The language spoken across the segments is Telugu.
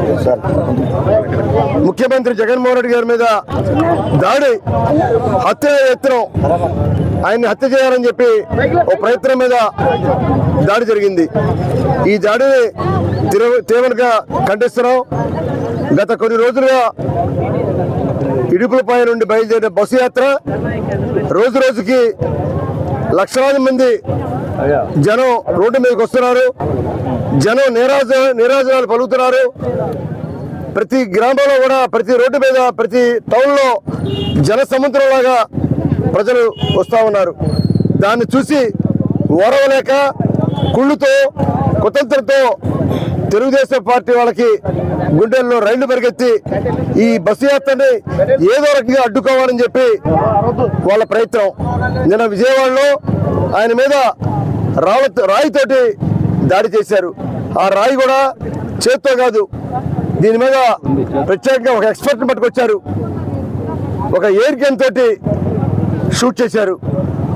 Yes, sir. ముఖ్యమంత్రి జగన్మోహన్ రెడ్డి గారి మీద దాడి హత్య యత్నం. ఆయన్ని హత్య చేయాలని చెప్పి ఓ ప్రయత్నం మీద దాడి జరిగింది. ఈ దాడిని తీవ్రంగా ఖండిస్తున్నాం. గత కొన్ని రోజులుగా ఇడుపులపై నుండి బయలుదేరిన బస్సు యాత్ర రోజు రోజుకి లక్షలాది మంది జనం రోడ్డు మీదకి వస్తున్నారు. జనం నిరాజ నిరాజనాలు పలుకుతున్నారు. ప్రతి గ్రామంలో కూడా ప్రతి రోడ్డు మీద ప్రతి టౌన్లో జన సముద్రంలాగా ప్రజలు వస్తూ ఉన్నారు. దాన్ని చూసి ఓరవలేక కుళ్ళుతో కుతంత్రంతో తెలుగుదేశం పార్టీ వాళ్ళకి గుండెల్లో రైళ్ళు పరిగెత్తి ఈ బస్సు యాత్రని ఏదో రకంగా అడ్డుకోవాలని చెప్పి వాళ్ళ ప్రయత్నం. నిన్న విజయవాడలో ఆయన మీద రాళ్ళ రాయితోటి దాడి చేశారు. ఆ రాయి కూడా చేత్తో కాదు దీని మీద ప్రత్యేకంగా ఒక ఎక్స్పర్ట్ని పట్టుకొచ్చారు. ఒక ఎయిర్ గన్ తోటి షూట్ చేశారు.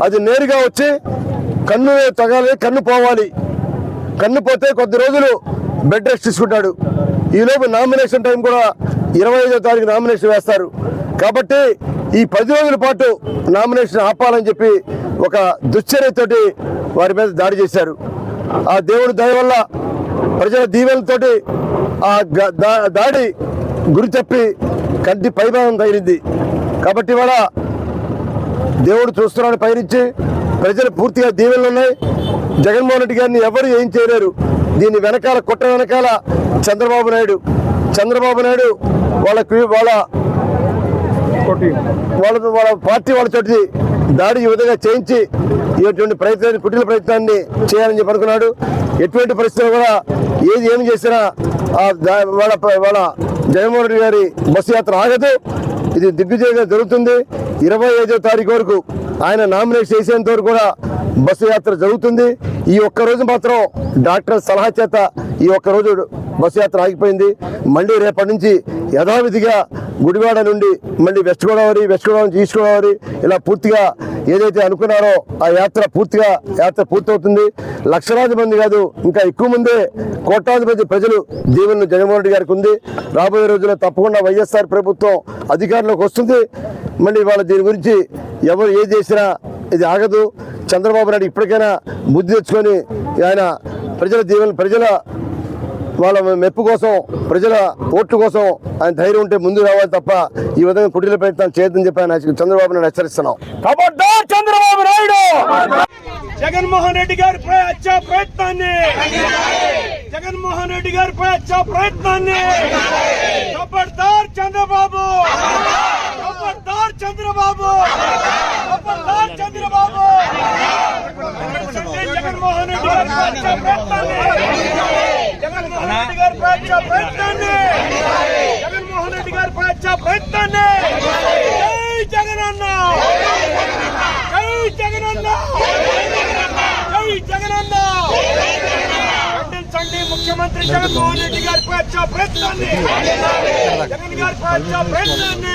అది నేరుగా వచ్చి కన్ను తగాలి కన్ను పోవాలి. కన్ను పోతే కొద్ది రోజులు బెడ్ రెస్ట్ తీసుకుంటాడు. ఈలోపు నామినేషన్ టైం కూడా ఇరవై ఐదో తారీఖు నామినేషన్ వేస్తారు. కాబట్టి ఈ పది రోజుల పాటు నామినేషన్ ఆపాలని చెప్పి ఒక దుశ్చర్యతోటి వారి మీద దాడి చేశారు. ఆ దేవుడి దయ వల్ల ప్రజల దీవెనతోటి ఆ దాడి గురి తప్పి కంటి పైభాగం తగిలింది. కాబట్టి ఇవాళ దేవుడు చూస్తున్నాడు పైనుంచి. ప్రజలు పూర్తిగా దీవెనలు ఉన్నాయి. జగన్మోహన్ రెడ్డి గారిని ఎవరు ఏం చేయలేరు. దీని వెనకాల కుట్ర వెనకాల చంద్రబాబు నాయుడు. చంద్రబాబు నాయుడు వాళ్ళకి వాళ్ళ వాళ్ళ వాళ్ళ పార్టీ వాళ్ళ చోటి దాడి ఈ విధంగా చేయించి ఇటువంటి ప్రయత్నాన్ని కుటిల ప్రయత్నాన్ని చేయాలని చెప్పి అనుకున్నాడు. ఎటువంటి పరిస్థితులు కూడా ఏది ఏమి చేసినా మన మన వాళ్ళ జగన్మోహన్ రెడ్డి గారి బస్సు యాత్ర ఆగదు. ఇది దిగ్విజయంగా జరుగుతుంది. ఇరవై ఐదో తారీఖు వరకు ఆయన నామినేట్ చేసేంత వరకు కూడా బస్సు యాత్ర జరుగుతుంది. ఈ ఒక్క రోజు మాత్రం డాక్టర్ సలహా చేత ఈ ఒక్క రోజు బస్సు యాత్ర ఆగిపోయింది. మళ్ళీ రేపటి నుంచి యథావిధిగా గుడివాడ నుండి మళ్ళీ వెస్ట్ గోదావరి వెస్ట్ గోదావరి నుంచి ఈస్ట్ గోదావరి ఇలా పూర్తిగా ఏదైతే అనుకున్నారో ఆ యాత్ర పూర్తిగా యాత్ర పూర్తవుతుంది. లక్షలాది మంది కాదు ఇంకా ఎక్కువ మందే కోట్లాది మంది ప్రజలు దీవెనలు జగన్మోహన్ రెడ్డి గారికి ఉంది. రాబోయే రోజుల్లో తప్పకుండా వైఎస్ఆర్ ప్రభుత్వం అధికారంలోకి వస్తుంది. మళ్ళీ వాళ్ళ దీని గురించి ఎవరు ఏది చేసినా ఇది ఆగదు. చంద్రబాబు నాయుడు ఇప్పటికైనా బుద్ధి తెచ్చుకొని ఆయన ప్రజల దీవెన ప్రజల వాళ్ళ మెప్పు కోసం ప్రజల ఓట్ల కోసం ఆయన ధైర్యం ఉంటే ముందు రావాలి తప్ప ఈ విధంగా కుటీల ప్రయత్నం చేయొద్దని చెప్పి ఆయన చంద్రబాబు నాయుడు హెచ్చరిస్తున్నాం. చంద్రబాబు నాయుడు! జగన్మోహన్ రెడ్డి గారిపై హత్యా ప్రయత్నాన్ని! జగన్మోహన్ రెడ్డి గారిపై హత్యా ప్రయత్నాన్ని! చంద్రబాబు! చంద్రబాబు! చంద్రబాబు! జగన్మోహన్ రెడ్డి గారిపై హత్యా ప్రయత్నాన్ని! జగన్మోహన్ రెడ్డి గారిపై హత్యా ప్రయత్నాన్ని జగన్మోహన్ రెడ్డి గారిపై హత్యా ప్రయత్నాన్ని జై జగనన్న. జై జగనన్న. జై జగనన్న. ఖండించండి ముఖ్యమంత్రి జగన్మోహన్ రెడ్డి గారి హత్యా ప్రయత్నాన్ని జగన్ గారి హత్యా ప్రయత్నాన్ని